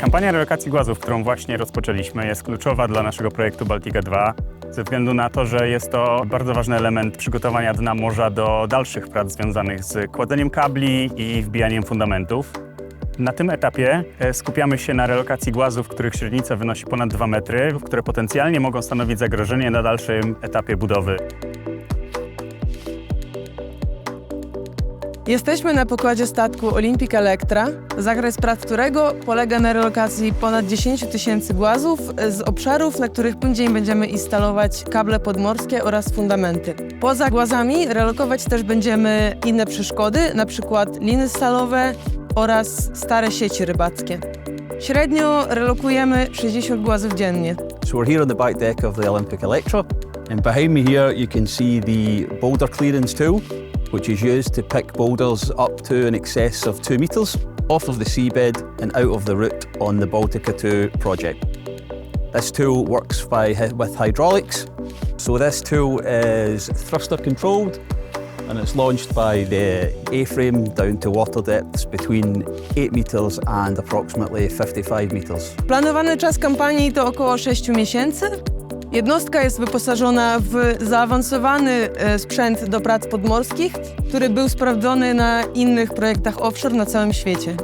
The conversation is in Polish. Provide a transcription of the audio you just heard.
Kampania relokacji głazów, którą właśnie rozpoczęliśmy, jest kluczowa dla naszego projektu Baltica 2, ze względu na to, że jest to bardzo ważny element przygotowania dna morza do dalszych prac związanych z kładzeniem kabli i wbijaniem fundamentów. Na tym etapie e, skupiamy się na relokacji głazów, których średnica wynosi ponad 2 metry, które potencjalnie mogą stanowić zagrożenie na dalszym etapie budowy. Jesteśmy na pokładzie statku Olympic Electra, zakres prac którego polega na relokacji ponad 10 tysięcy głazów z obszarów, na których później będziemy instalować kable podmorskie oraz fundamenty. Poza głazami relokować też będziemy inne przeszkody, przykład liny stalowe oraz stare sieci rybackie. Średnio relokujemy 60 głazów dziennie. So we're here on the back deck of the Olympic Electra, and behind me here you can see the boulder clearance tool, which is used to pick boulders up to an excess of two metres off of the seabed and out of the route on the Baltica 2 project. This tool works by, with hydraulics, so this tool is thruster controlled and it's launched by the A-frame down to water depths between 8 metres and approximately 55 metres. Planowany czas kampanii to około 6 miesięcy. Jednostka jest wyposażona w zaawansowany e, sprzęt do prac podmorskich, który był sprawdzony na innych projektach offshore na całym świecie.